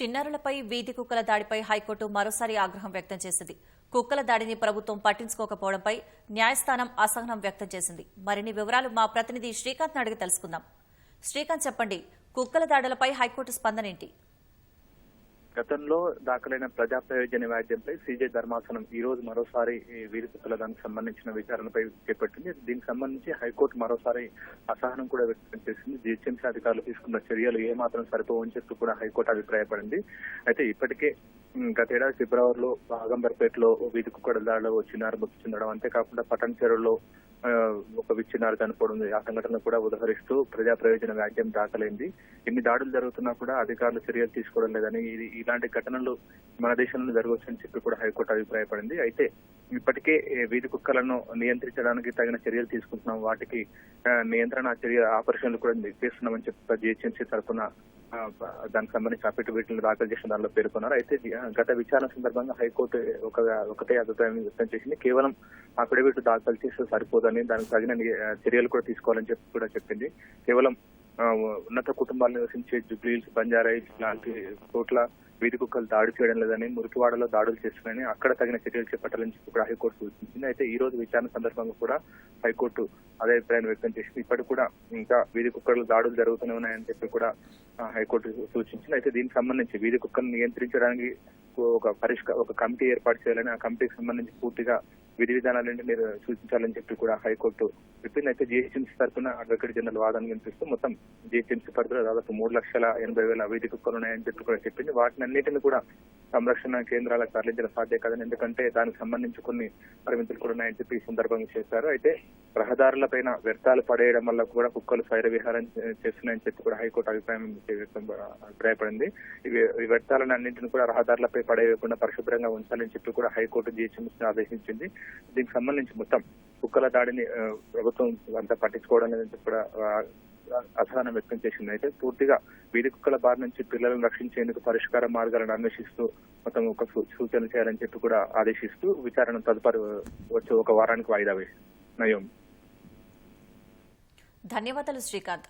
చిన్నారులపై వీధి కుక్కల దాడిపై హైకోర్టు మరోసారి ఆగ్రహం వ్యక్తం చేసింది. కుక్కల దాడిని ప్రభుత్వం పట్టించుకోకపోవడంపై న్యాయస్థానం అసహనం వ్యక్తం చేసింది. మరిన్ని వివరాలు మా ప్రతినిధి శ్రీకాంత్ అడిగి తెలుసుకుందాం. శ్రీకాంత్ చెప్పండి కుక్కల దాడులపై హైకోర్టు స్పందన ఏంటి గతంలో దాఖలైన ప్రజా ప్రయోజన వ్యాజ్యంపై సీజే ధర్మాసనం ఈ రోజు మరోసారి ఈ కుక్కల దానికి సంబంధించిన విచారణపై చేపట్టింది. దీనికి సంబంధించి హైకోర్టు మరోసారి అసహనం కూడా వ్యక్తం చేసింది. జిహెచ్ఎంసీ అధికారులు తీసుకున్న చర్యలు ఏమాత్రం సరిపోవని చెప్పి కూడా హైకోర్టు అభిప్రాయపడింది. అయితే ఇప్పటికే గతేడాది ఫిబ్రవరిలో భాగంబర్పేటలో వీధి కుక్కల దాడులు చిన్నారు మృతి చెందడం అంతేకాకుండా పటన్ చెరువులో ఒక విచ్చిన్నారు చనిపోవడం ఆ సంఘటన కూడా ఉదహరిస్తూ ప్రజా ప్రయోజన వ్యాజ్యం దాఖలైంది. ఇన్ని దాడులు జరుగుతున్నా కూడా అధికారులు చర్యలు తీసుకోవడం లేదని ఇది ఇలాంటి ఘటనలు మన దేశంలో జరగవచ్చని చెప్పి కూడా హైకోర్టు అభిప్రాయపడింది. అయితే ఇప్పటికే వీధి కుక్కలను నియంత్రించడానికి తగిన చర్యలు తీసుకుంటున్నాం. వాటికి నియంత్రణ చర్య ఆపరేషన్లు కూడా చేస్తున్నామని చెప్పి జిహెచ్ఎంసీ తరఫున దానికి సంబంధించి అఫిడవిట్లు దాఖలు చేసిన దానిలో పేర్కొన్నారు. అయితే గత విచారణ సందర్భంగా హైకోర్టు ఒక ఒకటే అభిప్రాయం వ్యక్తం చేసింది. కేవలం అఫిడవిట్ దాఖలు చేస్తే సరిపోదని దానికి తగిన చర్యలు కూడా తీసుకోవాలని చెప్పి కూడా చెప్పింది. కేవలం ఉన్నత కుటుంబాలు నివసించే జుబ్లీల్స్ బంజారాయిల్స్ లాంటి చోట్ల వీధి కుక్కలు దాడి చేయడం లేదని మురికివాడలో దాడులు చేస్తున్నాయని అక్కడ తగిన చర్యలు చేపట్టాలని చెప్పి కూడా హైకోర్టు సూచించింది. అయితే ఈ రోజు విచారణ సందర్భంగా కూడా హైకోర్టు అదే అభిప్రాయం వ్యక్తం చేసింది. ఇప్పటికి కూడా ఇంకా వీధి కుక్కలు దాడులు జరుగుతూనే ఉన్నాయని చెప్పి కూడా హైకోర్టు సూచించింది. అయితే దీనికి సంబంధించి వీధి కుక్కలను నియంత్రించడానికి ఒక పరిష్క ఒక కమిటీ ఏర్పాటు చేయాలని ఆ కమిటీకి సంబంధించి పూర్తిగా విధి విధానాలన్నీ మీరు సూచించాలని చెప్పి కూడా హైకోర్టు విపిన్ అయితే జిహెచ్ఎంసీ తరఫున అడ్వకేట్ జనరల్ వాదన వినిపిస్తూ మొత్తం జిహెచ్ఎంసీ పరిధిలో దాదాపు మూడు లక్షల ఎనభై వేల వీధి కుక్కలు ఉన్నాయని చెప్పి కూడా చెప్పింది. వాటిని అన్నింటిని కూడా సంరక్షణ కేంద్రాలకు తరలించడం సాధ్యం కాదని ఎందుకంటే దానికి సంబంధించి కొన్ని పరిమితులు కూడా ఉన్నాయని చెప్పి ఈ సందర్భంగా చేశారు. అయితే రహదారులపైన వ్యర్థాలు పడేయడం వల్ల కూడా కుక్కలు స్వైర విహారం చేస్తున్నాయని చెప్పి కూడా హైకోర్టు అభిప్రాయం అభిప్రాయపడింది. ఇవి ఈ వ్యర్థాలను అన్నింటిని కూడా రహదారులపై పడేయకుండా పరిశుభ్రంగా ఉంచాలని చెప్పి కూడా హైకోర్టు జిహెచ్ఎంసీ ఆదేశించింది. దీనికి సంబంధించి మొత్తం కుక్కల దాడిని ప్రభుత్వం అంతా పట్టించుకోవడం అనేది కూడా అసహనం వ్యక్తం చేసింది. అయితే పూర్తిగా వీధి కుక్కల బారి నుంచి పిల్లలను రక్షించేందుకు పరిష్కార మార్గాలను అన్వేషిస్తూ మొత్తం ఒక సూ- సూచనలు చేయాలని చెప్పి కూడా ఆదేశిస్తూ విచారణ తదుపరి వచ్చే ఒక వారానికి వాయిదా వేసింది. నయం ధన్యవాదాలు శ్రీకాంత్.